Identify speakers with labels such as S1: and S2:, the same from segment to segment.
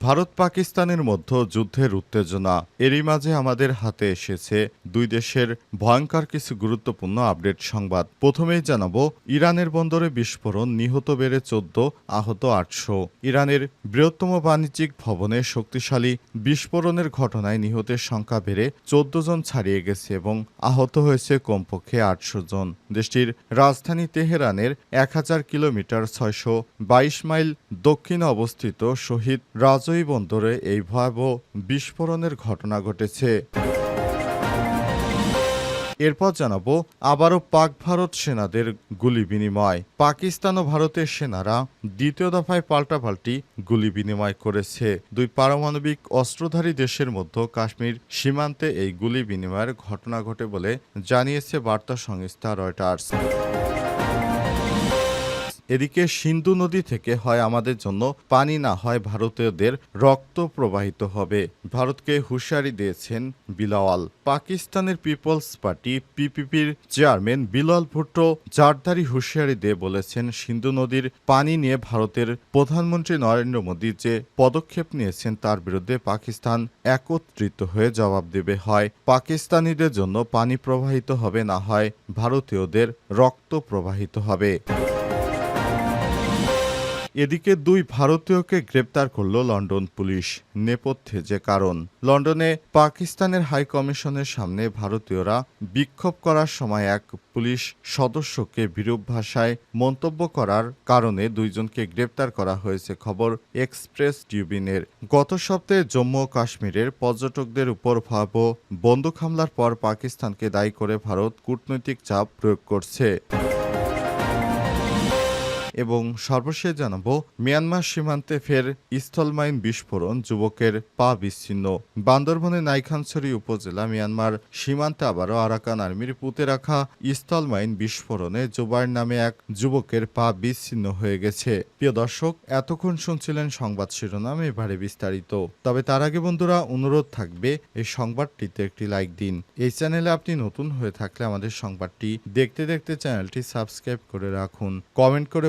S1: ভারত পাকিস্তানের মধ্যে যুদ্ধের উত্তেজনা এরই মাঝে আমাদের হাতে এসেছে দুই দেশের ভয়ঙ্কর কিছু গুরুত্বপূর্ণ আপডেট সংবাদ। প্রথমেই জানাব, ইরানের বন্দরে বিস্ফোরণ নিহত বেড়ে চোদ্দ, আহত আটশো। ইরানের বৃহত্তম বাণিজ্যিক ভবনে শক্তিশালী বিস্ফোরণের ঘটনায় নিহতের সংখ্যা বেড়ে চোদ্দ জন ছাড়িয়ে গেছে এবং আহত হয়েছে কমপক্ষে আটশো জন। দেশটির রাজধানী তেহরানের এক হাজার কিলোমিটার ছয়শো বাইশ মাইল দক্ষিণে অবস্থিত শহীদ রাজই বন্দরে এই ভয়াবহ বিস্ফোরণের ঘটনা ঘটেছে। এরপর জানাব, আবারও পাক ভারত সেনাদের গুলি বিনিময়। পাকিস্তান ও ভারতের সেনারা দ্বিতীয় দফায় পাল্টাপাল্টি গুলি বিনিময় করেছে। দুই পারমাণবিক অস্ত্রধারী দেশের মধ্যে কাশ্মীর সীমান্তে এই গুলি বিনিময়ের ঘটনা ঘটে বলে জানিয়েছে বার্তা সংস্থা রয়টার্স। এদিকে সিন্ধু নদী থেকে হয় আমাদের জন্য পানি না হয় ভারতীয়দের রক্ত প্রবাহিত হবে। ভারতকে হুঁশিয়ারি দিয়েছেন বিলাওয়াল। পাকিস্তানের পিপলস পার্টি পিপিপির চেয়ারম্যান বিলাল ভুট্টো জারদারি হুঁশিয়ারি দিয়ে বলেছেন, সিন্ধু নদীর পানি নিয়ে ভারতের প্রধানমন্ত্রী নরেন্দ্র মোদী যে পদক্ষেপ নিয়েছেন তার বিরুদ্ধে পাকিস্তান একত্রিত হয়ে জবাব দেবে। হয়, পাকিস্তানিদের জন্য পানি প্রবাহিত হবে না হয় ভারতীয়দের রক্ত প্রবাহিত হবে। এদিকে দুই ভারতীয়কে গ্রেপ্তার করল লন্ডন পুলিশ। নেপথ্যে যে কারণ, লন্ডনে পাকিস্তানের হাই কমিশনের সামনে ভারতীয়রা বিক্ষোভ করার সময় এক পুলিশ সদস্যকে বিরূপ ভাষায় মন্তব্য করার কারণে দুইজনকে গ্রেপ্তার করা হয়েছে খবর এক্সপ্রেস টিউবিনের। গত সপ্তাহে জম্মু ও কাশ্মীরের পর্যটকদের উপর ভয়াবহ বন্দুক হামলার পর পাকিস্তানকে দায়ী করে ভারত কূটনৈতিক চাপ প্রয়োগ করছে। এবং সর্বশেষ জানাব, মিয়ানমার সীমান্তে ফের স্থলমাইন বিস্ফোরণ, যুবকের পা বিচ্ছিন্ন। বান্দরবনে নাইখানছড়ি উপজেলা মিয়ানমার সীমান্তে আবারও আরাকান আর্মির পুঁতে রাখা স্থলমাইন বিস্ফোরণে জুবাইর নামে এক যুবকের পা বিচ্ছিন্ন হয়ে গেছে। প্রিয় দর্শক, এতক্ষণ শুনছিলেন সংবাদ শিরোনাম, এবারে বিস্তারিত। তবে তার আগে বন্ধুরা, অনুরোধ থাকবে, এই সংবাদটিতে একটি লাইক দিন। এই চ্যানেলে আপনি নতুন হয়ে থাকলে আমাদের সংবাদটি দেখতে দেখতে চ্যানেলটি সাবস্ক্রাইব করে রাখুন। কমেন্ট করে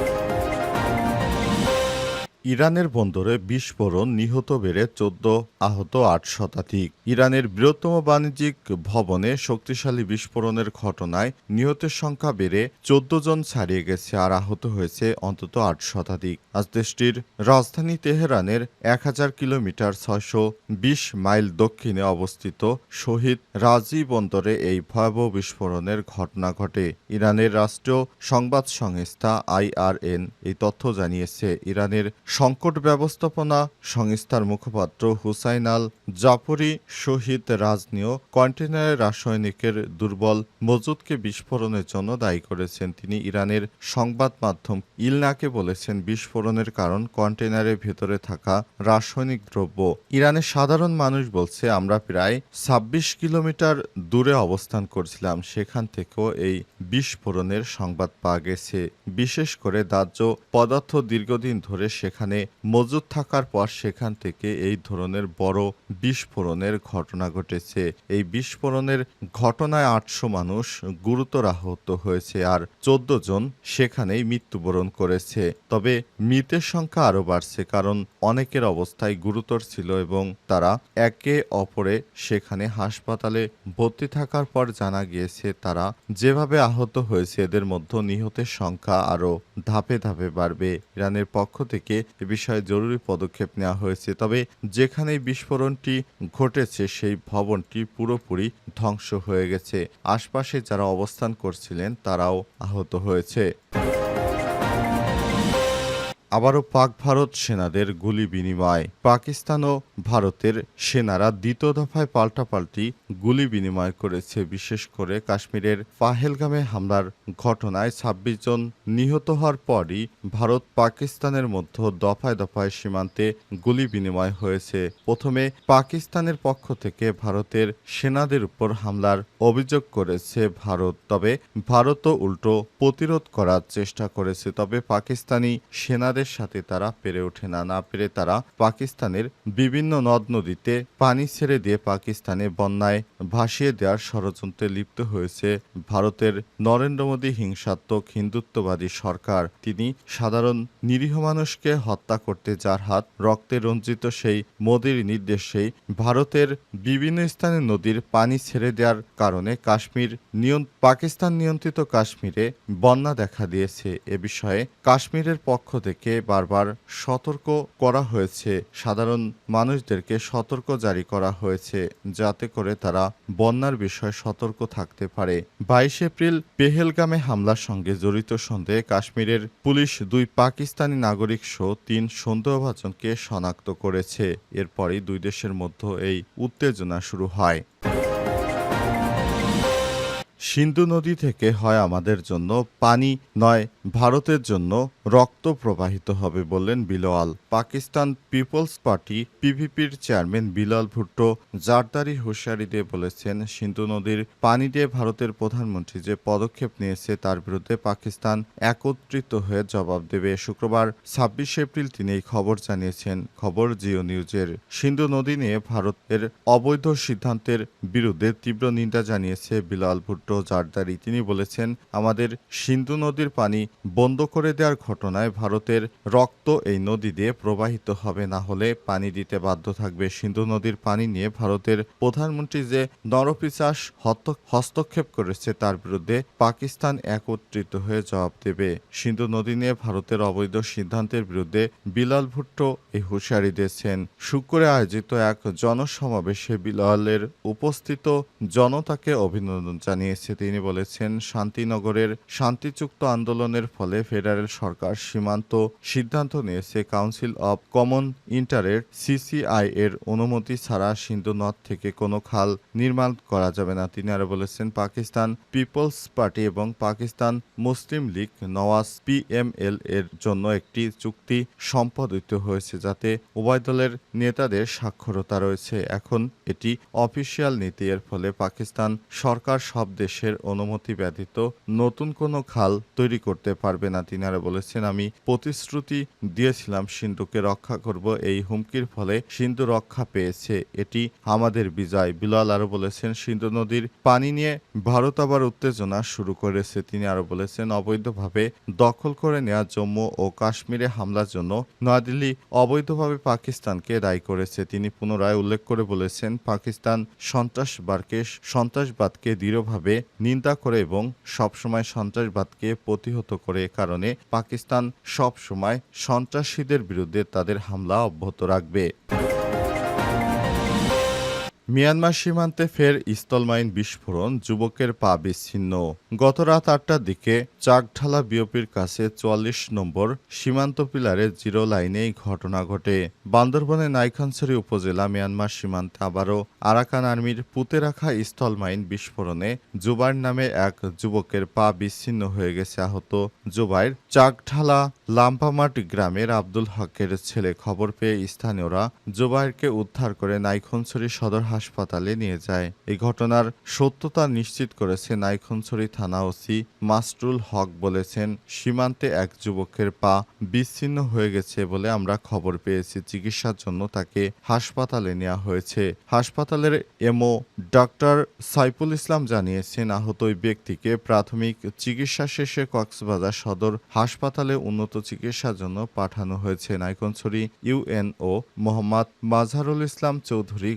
S1: ইরানের বন্দরে বিস্ফোরণ নিহত বেড়ে চোদ্দ আহত আট শতাধিক। ইরানের বৃহত্তম বাণিজ্যিক ভবনে শক্তিশালী বিস্ফোরণের ঘটনায় নিহতের সংখ্যা বেড়ে চোদ্দ জন ছাড়িয়ে গেছে আর আহত হয়েছে অন্তত আট শতাধিক। আজ দেশটির রাজধানী তেহরানের এক হাজার কিলোমিটার ছয়শো বিশ মাইল দক্ষিণে অবস্থিত শহীদ রাজি বন্দরে এই ভয়াবহ বিস্ফোরণের ঘটনা ঘটে। ইরানের রাষ্ট্রীয় সংবাদ সংস্থা আইআরএন এই তথ্য জানিয়েছে। ইরানের সংকট ব্যবস্থাপনা সংস্থার মুখপাত্র হুসাইন আল জাফরি শহীদ রাজনীয় কন্টেনারের রাসায়নিকের দুর্বল মজুদকে বিস্ফোরণের জন্য দায়ী করেছেন তিনি ইরানের সংবাদ মাধ্যম ইলনাকে বলেছেন, বিস্ফোরণের কারণ কন্টেনারের ভেতরে থাকা রাসায়নিক দ্রব্য। ইরানের সাধারণ মানুষ বলছে, আমরা প্রায় ছাব্বিশ কিলোমিটার দূরে অবস্থান করছিলাম, সেখান থেকেও এই বিস্ফোরণের সংবাদ পাওয়া গেছে। বিশেষ করে দাহ্য পদার্থ দীর্ঘদিন ধরে সেখানে মজুদ থাকার পর সেখান থেকে এই ধরনের বড় বিস্ফোরণের ঘটনা ঘটেছে। এই বিস্ফোরণের ঘটনায় আটশো মানুষ গুরুতর আহত হয়েছে আর চোদ্দ জন সেখানেই মৃত্যুবরণ করেছে। তবে মৃতের সংখ্যা আরও বাড়ছে কারণ অনেকের অবস্থায় গুরুতর ছিল এবং তারা একে অপরে সেখানে হাসপাতালে ভর্তি থাকার পর জানা গিয়েছে তারা যেভাবে আহত হয়েছে এদের মধ্যে নিহতের সংখ্যা আরও ধাপে ধাপে বাড়বে। ইরানের পক্ষ থেকে এ বিষয়ে জরুরি পদক্ষেপ নেওয়া হয়েছে। তবে যেখানে বিস্ফোরণটি ঘটেছে, সেই ভবনটি পুরোপুরি ধ্বংস হয়ে গেছে। আশপাশে যারা অবস্থান করছিলেন, তারাও আহত হয়েছে। আবারও পাক ভারত সেনাদের গুলি বিনিময়। পাকিস্তান ও ভারতের সেনারা দ্বিতীয় দফায় পাল্টাপাল্টি গুলি বিনিময় করেছে, বিশেষ করে কাশ্মীরের পাহেলগামে হামলার ঘটনায় ছাব্বিশ জন নিহত হওয়ার পরই ভারত পাকিস্তানের মধ্যে দফায় দফায় সীমান্তে গুলি বিনিময় হয়েছে। প্রথমে পাকিস্তানের পক্ষ থেকে ভারতের সেনাদের উপর হামলার অভিযোগ করেছে ভারত, তবে ভারতও উল্টো প্রতিরোধ করার চেষ্টা করেছে। তবে পাকিস্তানি সেনাদের সাথে তারা পেরে ওঠে না। না পেরে তারা পাকিস্তানের বিভিন্ন নদ নদীতে পানি ছেড়ে দিয়ে পাকিস্তানে বন্যায় ভাসিয়ে দেওয়ার ষড়যন্ত্রে লিপ্ত হয়েছে ভারতের নরেন্দ্র মোদী হিংসাত্মক হিন্দুত্ববাদী সরকার। তিনি সাধারণ নিরীহ মানুষকে হত্যা করতে যার হাত রক্তে রঞ্জিত সেই মোদীর নির্দেশেই ভারতের বিভিন্ন স্থানে নদীর পানি ছেড়ে দেওয়ার কারণে কাশ্মীর পাকিস্তান নিয়ন্ত্রিত কাশ্মীরে বন্যা দেখা দিয়েছে। এ বিষয়ে কাশ্মীরের পক্ষ থেকে বারবার সতর্ক করা হয়েছে। সাধারণ মানুষদেরকে সতর্ক জারি করা হয়েছে, যাতে করে তারা বন্যার বিষয়ে সতর্ক থাকতে পারে। বাইশ এপ্রিল পেহেলগামে হামলার সঙ্গে জড়িত সন্দেহে কাশ্মীরের পুলিশ দুই পাকিস্তানি নাগরিক সহ তিন সন্দেহভাজনকে শনাক্ত করেছে। এরপরই দুই দেশের মধ্যে এই উত্তেজনা শুরু হয়। সিন্ধু নদী থেকে হয় আমাদের জন্য পানি, নয়, ভারতের জন্য রক্ত প্রবাহিত হবে বললেন বিলওয়াল। পাকিস্তান পিপলস পার্টি পিভিপির চেয়ারম্যান বিলাল ভুট্টো জারদারি হুঁশিয়ারি দিয়ে বলেছেন, সিন্ধু নদীর পানি দিয়ে ভারতের প্রধানমন্ত্রী যে পদক্ষেপ নিয়েছে তার বিরুদ্ধে পাকিস্তান একত্রিত হয়ে জবাব দেবে। শুক্রবার ছাব্বিশে এপ্রিল তিনি এই খবর জানিয়েছেন। খবর জিও নিউজের। সিন্ধু নদী নিয়ে ভারতের অবৈধ সিদ্ধান্তের বিরুদ্ধে তীব্র নিন্দা জানিয়েছে বিলাল ভুট্টো। জারদারি তিনি বলেছেন, আমাদের সিন্ধু নদীর পানি বন্ধ করে দেওয়ার ঘটনায় ভারতের রক্ত এই নদী দিয়ে প্রবাহিত হবে। না হলে পানি দিতে বাধ্য থাকবে। সিন্ধু নদীর পানি নিয়ে ভারতের প্রধানমন্ত্রী যে নরপিচাস হস্তক্ষেপ করেছে, তার বিরুদ্ধে পাকিস্তান একত্রিত হয়ে জবাব দেবে। সিন্ধু নদী নিয়ে ভারতের অবৈধ সিদ্ধান্তের বিরুদ্ধে বিলাল ভুট্টো এই হুঁশিয়ারি দিয়েছেন। শুক্রে আয়োজিত এক জনসমাবেশে বিলালের উপস্থিত জনতাকে অভিনন্দন জানিয়েছে তিনি বলেছেন, শান্তিনগরের শান্তিযুক্ত আন্দোলনের ফলে ফেডারেল সরকার সীমান্ত সিদ্ধান্ত নিয়েছে। কাউন্সিল অব কমন ইন্টারের সিসিআই এর অনুমতি ছাড়া সিন্ধু নদ থেকে কোনো খাল নির্মাণ করা যাবে না। তিনি আরও বলেছেন, পাকিস্তান পিপলস পার্টি এবং পাকিস্তান মুসলিম লীগ নওয়াজ পিএমএল এর জন্য একটি চুক্তি সম্পাদিত হয়েছে, যাতে উভয় দলের নেতাদের স্বাক্ষরতা রয়েছে। এখন এটি অফিসিয়াল নীতি, এর ফলে পাকিস্তান সরকার সব দেশের অনুমতি ব্যতীত নতুন কোনো খাল তৈরি করতে পারবে না তিনি আরও বলেছেন, আমি প্রতিশ্রুতি দিয়েছিলাম সিন্ধুকে রক্ষা করব, এই হুমকির ফলে সিন্ধু রক্ষা পেয়েছে, এটি আমাদের বিজয়। বিলাল আরও বলেছেন, সিন্ধু নদীর পানি নিয়ে ভারত আবার উত্তেজনা শুরু করেছে। তিনি আরও বলেছেন, অবৈধভাবে দখল করে নেওয়া জম্মু ও কাশ্মীরে হামলার জন্য নয়াদিল্লি অবৈধভাবে পাকিস্তানকে দায়ী করেছে। তিনি পুনরায় উল্লেখ করে বলেছেন, পাকিস্তান সন্ত্রাসবাদকে সন্ত্রাসবাদকে দৃঢ়ভাবে নিন্দা করে এবং সবসময় সন্ত্রাসবাদকে প্রতিহত করে কারণে পাকিস্তান সবসময় সন্ত্রাসীদের বিরুদ্ধে তাদের হামলা অব্যাহত রাখবে। মিয়ানমার সীমান্তে ফের স্থলমাইন বিস্ফোরণ, যুবকের পা বিচ্ছিন্ন। গত রাত আটটার দিকে চাকঢালা বিওপির কাছে চুয়াল্লিশ নম্বর সীমান্ত পিলারে জিরো লাইনে এই ঘটনা ঘটে। বান্দরবনে নাইখানছড়ি উপজেলা মিয়ানমার সীমান্তে আবারও আরাকান আর্মির পুঁতে রাখা স্থলমাইন বিস্ফোরণে জুবাইর নামে এক যুবকের পা বিচ্ছিন্ন হয়ে গেছে আহত জুবাইর। চাকঢালা লাম্পামাট গ্রামের আব্দুল হকের ছেলে খবর পেয়ে স্থানীয়রা জুবাইরকে উদ্ধার করে নাইখনছড়ি সদর হাসপাতালে নিয়ে যায়। এই ঘটনার সত্যতা নিশ্চিত করেছে নাইখনছড়ি থানা ওসি মাসরুল হক বলেছেন, সীমান্তে এক যুবকের পা বিচ্ছিন্ন হয়ে গেছে বলে আমরা খবর পেয়েছি। চিকিৎসার জন্য তাকে হাসপাতালে নেওয়া হয়েছে। হাসপাতালের এমও ডক্টর সাইফুল ইসলাম জানিয়েছেন, আহত ওই ব্যক্তিকে প্রাথমিক চিকিৎসা শেষে কক্সবাজার সদর হাসপাতালে উন্নত চিকিৎসার জন্য পাঠানো হয়েছে। নাইকনছড়ি ইউএনও মোহাম্মদ মাজহারুল ইসলাম চৌধুরী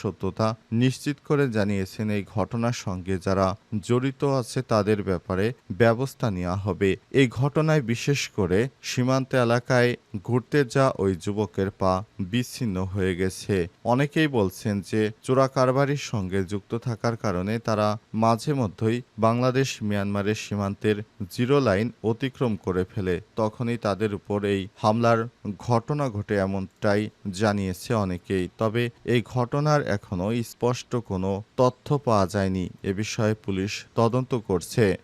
S1: সত্য সত্যতা নিশ্চিত করে জানিয়েছেন এই ঘটনার সঙ্গে যারা জড়িত আছে তাদের ব্যাপারে ব্যবস্থা নেওয়া হবে। এই ঘটনায় বিশেষ করে সীমান্ত এলাকায় ঘুরতে যা ওই যুবকের পা বিচ্ছিন্ন হয়ে গেছে। অনেকেই বলছেন যে চোরা কারবারির সঙ্গে যুক্ত থাকার কারণে তারা মাঝে মধ্যেই বাংলাদেশ মিয়ানমারের সীমান্তের জিরো লাইন অতিক্রম করে ফেলে। তখনই তাদের উপর এই হামলার ঘটনা ঘটে এমনটাই জানিয়েছে অনেকেই। তবে এই ঘটনার এখনও স্পষ্ট কোনো তথ্য পাওয়া যায়নি। এ বিষয়ে পুলিশ তদন্ত করছে।